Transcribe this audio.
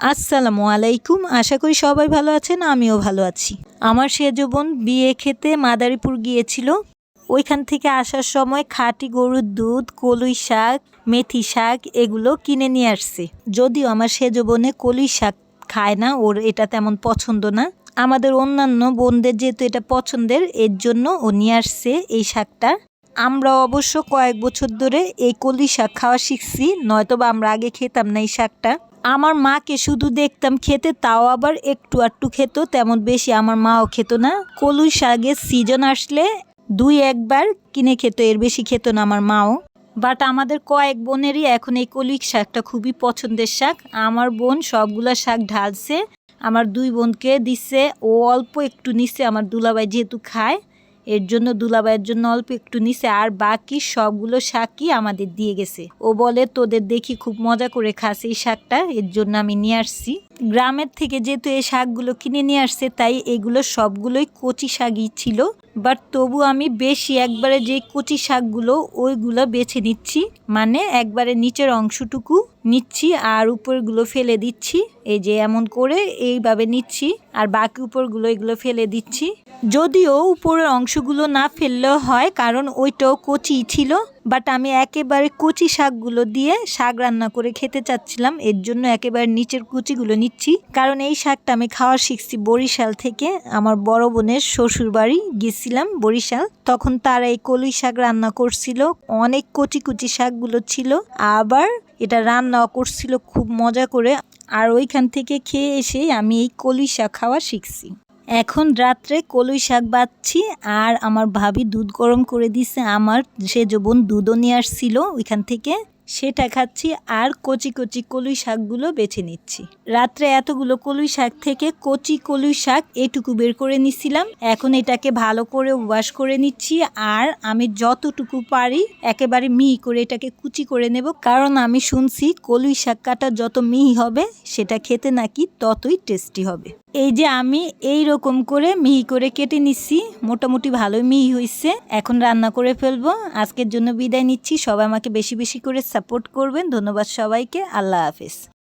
আসসালামু আলাইকুম। আশা করি সবাই ভালো আছেন, আমিও ভালো আছি। আমার সেজ বোন বিয়ে খেতে মাদারীপুর গিয়েছিল। ওইখান থেকে আসার সময় খাঁটি গরুর দুধ, কলুই শাক, মেথি শাক এগুলো কিনে নিয়ে আসছে। যদিও আমার সেজ বোনে কলুই শাক খায় না, ওর এটা তেমন পছন্দ না। আমাদের অন্যান্য বোনদের যেহেতু এটা পছন্দের, এর জন্য ও নিয়ে আসছে এই শাকটা। আমরা অবশ্য কয়েক বছর ধরে এই কলি শাক খাওয়া শিখছি নয়তো বা আমরা আগে খেতাম না এই শাকটা। আমার মাকে শুধু দেখতাম খেতে, তাও আবার একটু আটটু খেত, তেমন বেশি আমার মাও খেত না। কলুই শাকের সিজন আসলে দুই একবার কিনে খেত, এর বেশি খেত না আমার মাও। বাট আমাদের কয়েক বোনেরই এখন এই কলিক শাকটা খুবই পছন্দের শাক। আমার বোন সবগুলা শাক ঢালছে, আমার দুই বোনকে দিচ্ছে ও অল্প একটু নিচ্ছে আমার দুলাভাই যেহেতু খায়। এর জন্য দুলাভাইয়ের জন্য অল্প একটু নিছে, আর বাকি সবগুলো শাকই আমাদের দিয়ে গেছে। ও বলে, তোদের দেখি খুব মজা করে খাস এই শাকটা, এর জন্য আমি নিয়ে আসছি। গ্রামের থেকে যেহেতু এই শাকগুলো কিনে নিয়ে আসছে, তাই এগুলো সবগুলোই কচি শাকই ছিল। বাট তবু আমি বেশি একবারে যে কচি শাকগুলো, ওইগুলো বেছে নিচ্ছি। মানে একবারে নিচের অংশটুকু নিচ্ছি, আর উপরগুলো ফেলে দিচ্ছি। এই যে এমন করে এইভাবে নিচ্ছি, আর বাকি উপরগুলো এগুলো ফেলে দিচ্ছি। যদিও উপরের অংশগুলো না ফেললেও হয়, কারণ ওইটাও কচি ছিল বাট আমি একেবারে কচি শাকগুলো দিয়ে শাক রান্না করে খেতে চাচ্ছিলাম। এর জন্য একেবারে নিচের কুচিগুলো নিচ্ছি, কারণ এই শাকটা আমি খাওয়া শিখছি বরিশাল থেকে। আমার বড় বোনের শ্বশুর বাড়ি গেছিলাম বরিশাল, তখন তারা এই কলই শাক রান্না করছিল, অনেক কচি কচি শাকগুলো ছিল, আবার এটা রান্না করছিল খুব মজা করে, আর ওইখান থেকে খেয়ে এসে আমি এই কলই শাক খাওয়া শিখছি। এখন রাত্রে কলুই শাক বাচ্ছি আর আমার ভাবি দুধ গরম করে দিছে, আমার সে বোন দুধও নিয়ে আসছিল ওইখান থেকে। সেটা খাচ্ছি আর কচি কচি কলুই শাকগুলো বেছে নিচ্ছি। রাত্রে এতগুলো কলুই শাক থেকে কচি কলুই শাক এটুকু বের করে নিছিলাম। এখন এটাকে ভালো করে ওয়াশ করে নিচ্ছি আর আমি যতটুকু পারি একেবারে মিহি করে এটাকে কুচি করে নেব। কারণ আমি শুনছি কলুই শাক কাটা যত মিহি হবে সেটা খেতে নাকি ততই টেস্টি হবে। এই যে আমি এই রকম করে মিহি করে কেটে নিচ্ছি, মোটামুটি ভালোই মিহি হয়েছে এখন রান্না করে ফেলব। আজকের জন্য বিদায় নিচ্ছি। সবাই আমাকে বেশি বেশি করে সাপোর্ট করবেন। ধন্যবাদ সবাইকে। আল্লাহ হাফেজ।